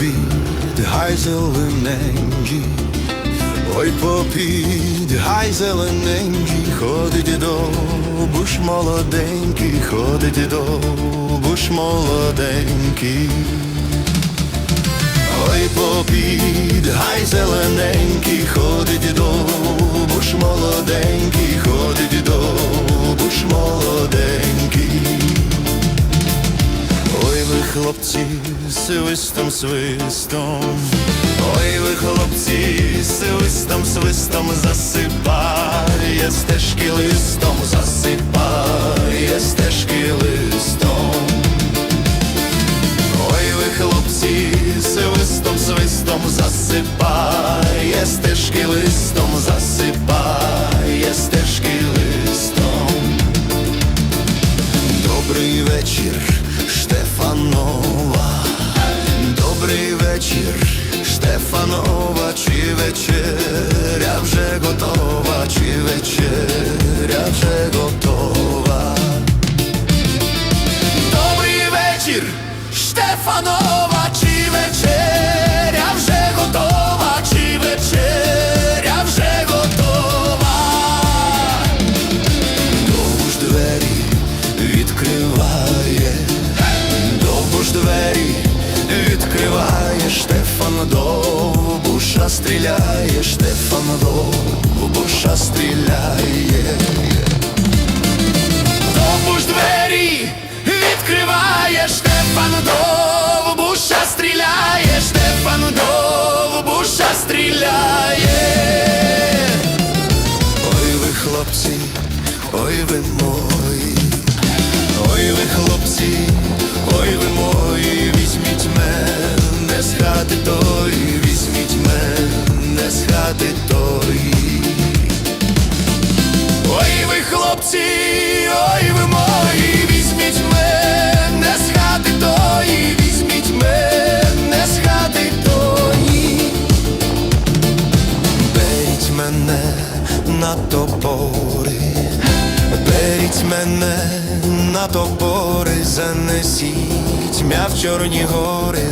попід, гай зелененький, ой попід, гай зелененький, ходить довбуш молоденький, ходить довбуш молоденький. Ой попід, гай зелененький, хлопці, свистом, свистом, ой ви хлопці, свистом, свистом засипає стежки листом, засипає стежки листом. Ой ви хлопці, свистом, свистом засипає стежки листом, засипає стежки листом. Добрий вечір, Штефанова. Добрий вечір, Штефанова, чи вечеря вже готова, чи вечеря вже готова. Добрий вечір, Штефанова, стріляє, Штефан довбуша стріляє. Довбуш двері відкриває, Штефан довбуша стріляє, Штефан довбуша стріляє. Ой ви хлопці, ой ви мої, ой ви хлопці, хлопці, ой ви мої, візьміть мене з хати тої, візьміть мене з хати тої. Беріть мене на топори, беріть мене на топори, занесіть м'я в чорні гори.